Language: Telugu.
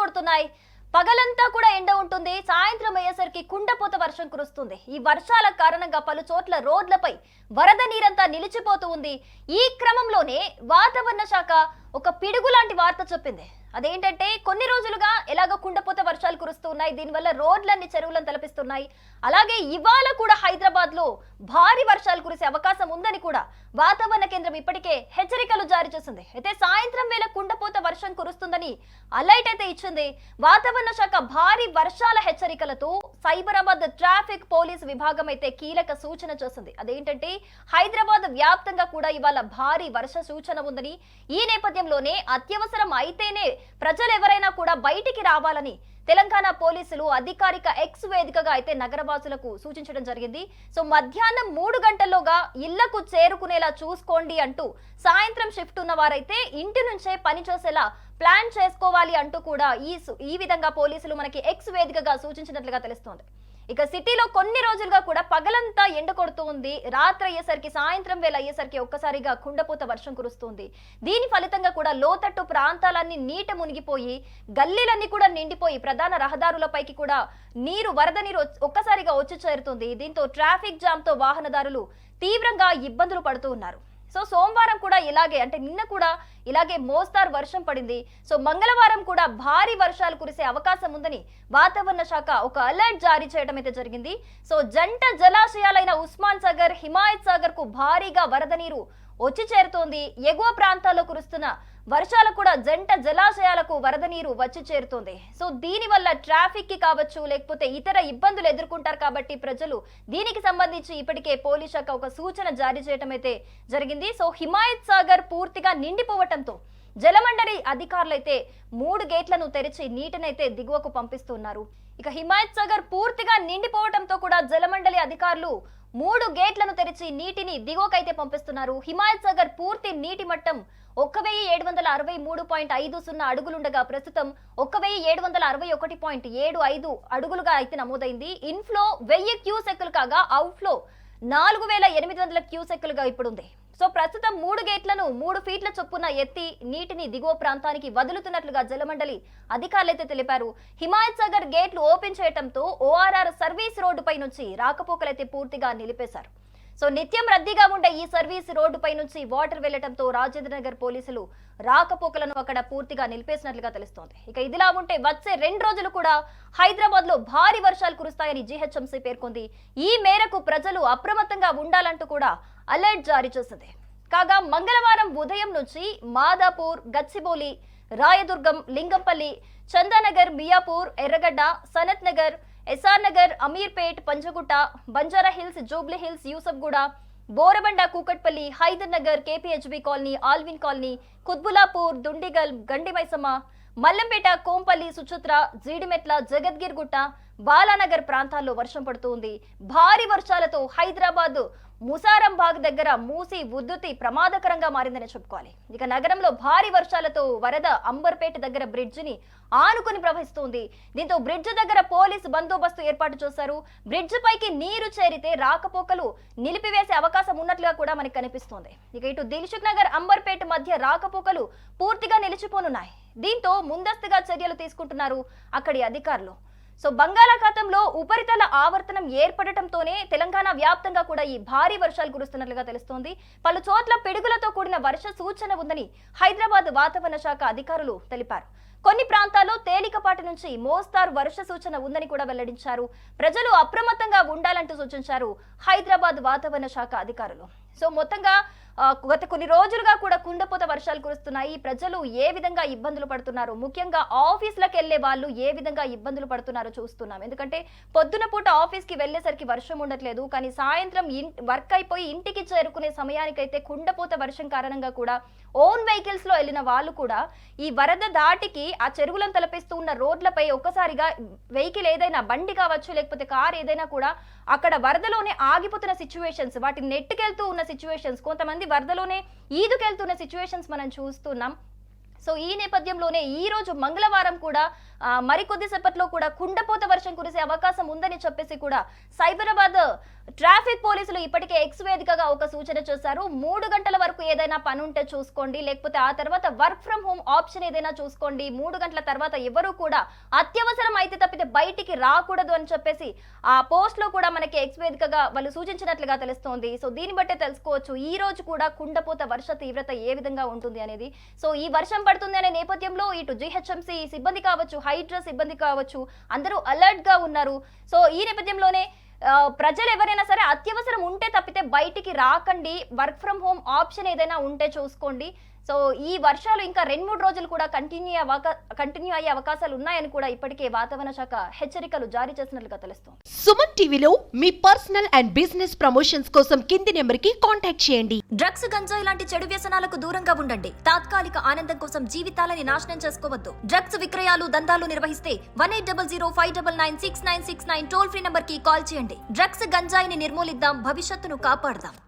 కొడుతున్నాయి. పగలంతా కూడా ఎండ ఉంటుంది. సాయంత్రం అయ్యేసరికి కుండపోత వర్షం కురుస్తుంది. ఈ వర్షాల కారణంగా పలు చోట్ల రోడ్లపై వరద నీరంతా నిలిచిపోతూ ఉంది. ఈ క్రమంలోనే వాతావరణ శాఖ ఒక పిడుగు లాంటి వార్త చెప్పింది. అదేంటంటే కొన్ని రోజులుగా ఎలాగో కుండపోత వర్షాలు కురుస్తూ ఉన్నాయి. దీనివల్ల రోడ్లన్నీ చెరువులను తలపిస్తున్నాయి. అలాగే ఇవాళ కూడా హైదరాబాద్లో భారీ వర్షాలు కురిసే అవకాశం ఉందని కూడా వాతావరణ కేంద్రం ఇప్పటికే హెచ్చరికలు జారీ చేసింది. అయితే సాయంత్రం వేళ కుండపోత వర్షం కురుస్తుందని అలర్ట్ అయితే ఇచ్చింది. వాతావరణ శాఖ భారీ వర్షాల హెచ్చరికలతో సైబరాబాద్ ట్రాఫిక్ పోలీస్ విభాగం అయితే కీలక సూచన చేసింది. అదేంటంటే హైదరాబాద్ వ్యాప్తంగా కూడా ఇవాళ భారీ వర్ష సూచన ఉందని ఈ నేపథ్యంలోనే అత్యవసరం అయితేనే ప్రజలు ఎవరైనా కూడా బయటికి రావాలని తెలంగాణ పోలీసులు అధికారిక ఎక్స్ వేదికగా అయితే నగరవాసులకు సూచించడం జరిగింది. సో మధ్యాహ్నం మూడు గంటల్లోగా ఇళ్ళకు చేరుకునేలా చూసుకోండి అంటూ సాయంత్రం షిఫ్ట్ ఉన్న వారైతే ఇంటి నుంచే పనిచేసేలా ప్లాన్ చేసుకోవాలి అంటూ కూడా ఈ సు- ఈ విధంగా పోలీసులు మనకి ఎక్స్ వేదికగా సూచించినట్లుగా తెలుస్తోంది. ఇక సిటీలో కొన్ని రోజులుగా కూడా పగలంతా ఎండ కొడుతూ ఉంది. రాత్రి అయ్యేసరికి సాయంత్రం వేళ అయ్యేసరికి ఒక్కసారిగా కుండపోత వర్షం కురుస్తుంది. దీని ఫలితంగా కూడా లోతట్టు ప్రాంతాలన్నీ నీట మునిగిపోయి గల్లీలన్నీ కూడా నిండిపోయి ప్రధాన రహదారులపైకి కూడా నీరు వరద నీరు ఒక్కసారిగా వచ్చి చేరుతుంది. దీంతో ట్రాఫిక్ జామ్తో వాహనదారులు తీవ్రంగా ఇబ్బందులు పడుతూ ఉన్నారు. సో సోమవారం కూడా ఇలాగే అంటే నిన్న కూడా ఇలాగే మోస్తారు వర్షం పడింది. సో మంగళవారం కూడా భారీ వర్షాలు కురిసే అవకాశం ఉందని వాతావరణ శాఖ ఒక అలర్ట్ జారీ చేయడం అయితే జరిగింది. సో జంట జలాశయాలైన ఉస్మాన్ సాగర్ హిమాయత్ సాగర్కు భారీగా వరద నీరు వచ్చి చేరుతోంది. ఎగువ ప్రాంతాల్లో కురుస్తున్న వర్షాలు కూడా జంట జలాశయాలకు వరద నీరు వచ్చి చేరుతోంది. సో దీనివల్ల ట్రాఫిక్కి కావచ్చు లేకపోతే ఇతర ఇబ్బందులు ఎదుర్కొంటారు కాబట్టి ప్రజలు దీనికి సంబంధించి ఇప్పటికే పోలీస్ శాఖ ఒక సూచన జారీ చేయడం అయితే జరిగింది. సో హిమాయత్ సాగర్ పూర్తిగా నిండిపోవటంతో జలమండలి అధికారులైతే మూడు గేట్లను తెరిచి నీటినైతే దిగువకు పంపిస్తున్నారు. ఇక హిమాయత్ సాగర్ పూర్తిగా నిండిపోవడంతో కూడా జలమండలి అధికారులు మూడు గేట్లను తెరిచి నీటిని దిగువకైతే పంపిస్తున్నారు. హిమాయత్ సాగర్ పూర్తి నీటి మట్టం ఒక్క వెయ్యి ఏడు వందల అరవై మూడు పాయింట్ ఐదు సున్నా అడుగులుండగా ప్రస్తుతం ఒక్క వెయ్యి ఏడు వందల అరవై ఒకటి పాయింట్ ఏడు ఐదు అడుగులుగా అయితే నమోదైంది. ఇన్ఫ్లో వెయ్యి క్యూసెక్కులు కాగా అవుట్ఫ్లో నాలుగు వేల ఎనిమిది వందల క్యూసెక్కులుగా ఇప్పుడుంది. సో ప్రస్తుతం మూడు గేట్లను మూడు ఫీట్ల చొప్పున ఎత్తి నీటిని దిగువ ప్రాంతానికి వదులుతున్నట్లుగా జలమండలి అధికారులైతే తెలిపారు. హిమాయత్ సాగర్ గేట్లు ఓపెన్ చేయడంతో ఓఆర్ఆర్ సర్వీస్ రోడ్డుపై నుంచి రాకపోకలైతే పూర్తిగా నిలిపేశారు. సో నిత్యం రద్దీగా ఉండే ఈ సర్వీస్ రోడ్డుపై నుంచి వాటర్ వెళ్ళడంతో రాజేంద్ర నగర్ పోలీసులు రాకపోకలను అక్కడ పూర్తిగా నిలిపేసినట్లుగా తెలుస్తోంది. ఇక ఇదిలా ఉంటే వచ్చే రెండు రోజులు కూడా హైదరాబాద్లో భారీ వర్షాలు కురుస్తాయని జీహెచ్ఎంసీ పేర్కొంది. ఈ మేరకు ప్రజలు అప్రమత్తంగా ఉండాలంటూ కూడా అలర్ట్ జారీ చేసింది. కాగా మంగళవారం ఉదయం నుంచి Madhapur Gachibowli Rayadurgam Lingampally Chandanagar Miyapur Erragadda Sanath Nagar SR Nagar Ameerpet Panjagutta Banjara Hills Jubilee Hills Yousufguda Borabanda Kukatpally Hyder Nagar KPHB Colony Alwyn Colony Quthbullapur Dundigal Gandimaisamma Mallampet Kompally Suchitra Jeedimetla Jagadgirigutta Balanagar ప్రాంతాల్లో వర్షం పడుతుంది భారీ వర్షాలతో హైదరాబాద్ ముసారంబాగ్ దగ్గర మూసి ఉద్ధృతి ప్రమాదకరంగా మారిందని చెప్పుకోవాలి. ఇక నగరంలో భారీ వర్షాలతో వరద అంబర్పేట దగ్గర బ్రిడ్జిని ఆనుకుని ప్రవహిస్తుంది. దీంతో బ్రిడ్జ్ దగ్గర పోలీసు బందోబస్తు ఏర్పాటు చేశారు. బ్రిడ్జ్ పైకి నీరు చేరితే రాకపోకలు నిలిపివేసే అవకాశం ఉన్నట్లుగా కూడా మనకి కనిపిస్తోంది. ఇక ఇటు దిల్షుక్ నగర్ అంబర్పేట మధ్య రాకపోకలు పూర్తిగా నిలిచిపోనున్నాయి. దీంతో ముందస్తుగా చర్యలు తీసుకుంటున్నారు అక్కడి అధికారులు. సో బంగాళాఖాతంలో ఉపరితల ఆవర్తనం ఏర్పడటంతోనే తెలంగాణ వ్యాప్తంగా కూడా ఈ భారీ వర్షాలు కురుస్తున్నట్లుగా తెలుస్తోంది. పలు చోట్ల పిడుగులతో కూడిన వర్ష సూచన ఉందని హైదరాబాద్ వాతావరణ శాఖ అధికారులు తెలిపారు. కొన్ని ప్రాంతాల్లో తేలికపాటి నుంచి మోస్తారు వర్ష సూచన ఉందని కూడా వెల్లడించారు. ప్రజలు అప్రమత్తంగా ఉండాలంటూ సూచించారు హైదరాబాద్ వాతావరణ శాఖ అధికారులు. సో మొత్తంగా గత కొన్ని రోజులుగా కూడా కుండపోత వర్షాలు కురుస్తున్నాయి. ప్రజలు ఏ విధంగా ఇబ్బందులు పడుతున్నారు? ముఖ్యంగా ఆఫీసులకు వెళ్ళే వాళ్ళు ఏ విధంగా ఇబ్బందులు పడుతున్నారో చూస్తున్నాం. ఎందుకంటే పొద్దున పూట ఆఫీస్కి వెళ్ళేసరికి వర్షం ఉండట్లేదు. కానీ సాయంత్రం వర్క్ అయిపోయి ఇంటికి చేరుకునే సమయానికైతే కుండపోత వర్షం కారణంగా కూడా ఓన్ వెహికల్స్లో వెళ్ళిన వాళ్ళు కూడా ఈ వరద దాటికి ఆ చెరువులను తలపిస్తూ ఉన్న రోడ్లపై ఒక్కసారిగా వెహికల్ ఏదైనా బండి కావచ్చు లేకపోతే కార్ ఏదైనా కూడా అక్కడ వరదలోనే ఆగిపోతున్న సిచ్యువేషన్స్ వాటిని నెట్టుకెళ్తూ ఉన్న సిచ్యువేషన్స్ కొంతమంది వరదలోనే ఈదుకెళ్తున్న సిచ్యువేషన్స్ మనం చూస్తున్నాం. సో ఈ నేపథ్యంలోనే ఈ రోజు మంగళవారం కూడా మరికొద్ది సేపట్లో కూడా కుండపోత వర్షం కురిసే అవకాశం ఉందని చెప్పేసి కూడా సైబరాబాద్ ట్రాఫిక్ పోలీసులు ఇప్పటికే ఎక్స్ వేదికగా ఒక సూచన చేశారు. మూడు గంటల వరకు ఏదైనా పని ఉంటే చూసుకోండి. లేకపోతే ఆ తర్వాత వర్క్ ఫ్రం హోమ్ ఆప్షన్ ఏదైనా చూసుకోండి. మూడు గంటల తర్వాత ఎవరు కూడా అత్యవసరం అయితే తప్పితే బయటికి రాకూడదు అని చెప్పేసి ఆ పోస్ట్లో కూడా మనకి ఎక్స్ వేదికగా వాళ్ళు సూచించినట్లుగా తెలుస్తోంది. సో దీన్ని బట్టే తెలుసుకోవచ్చు. ఈ రోజు కూడా కుండపోత వర్ష తీవ్రత ఏ విధంగా ఉంటుంది అనేది. సో ఈ వర్షం పడుతుంది అనే నేపథ్యంలో ఇటు జిహెచ్ఎంసీ సిబ్బంది కావచ్చు హైడ్రా సిబ్బంది కావచ్చు అందరూ అలర్ట్గా ఉన్నారు. సో ఈ నేపథ్యంలోనే ప్రజలు ఎవరైనా సరే అత్యవసరం ఉంటే తప్పితే బయటికి రాకండి. వర్క్ ఫ్రం హోమ్ ఆప్షన్ ఏదైనా ఉంటే చూసుకోండి. సో ఈ వర్షాలు ఇంకా రెండు మూడు రోజులు కూడా కంటిన్యూ అవకా కంటిన్యూ అయ్యే అవకాశాలు ఉన్నాయని కూడా ఇప్పటికే వాతావరణ శాఖ హెచ్చరికలు జారీ చేసినట్లుగా తెలుస్తోంది. సుమన్ టీవీలో మీ పర్సనల్ అండ్ బిజినెస్ ప్రమోషన్స్ కోసం కింది నెంబర్కి కాంటాక్ట్ చేయండి. డ్రగ్స్ గంజాయి లాంటి చెడు వ్యసనాలకు దూరంగా ఉండండి. తాత్కాలిక ఆనందం కోసం జీవితాలని నాశనం చేసుకోవద్దు. డ్రగ్స్ విక్రయాలు దందాలు నిర్వహిస్తే one eight double zero five double nine six nine six nine toll free నంబర్కి కాల్ చేయండి. డ్రగ్స్ గంజాయిని నిర్మూలిద్దాం భవిష్యత్తును కాపాడదాం.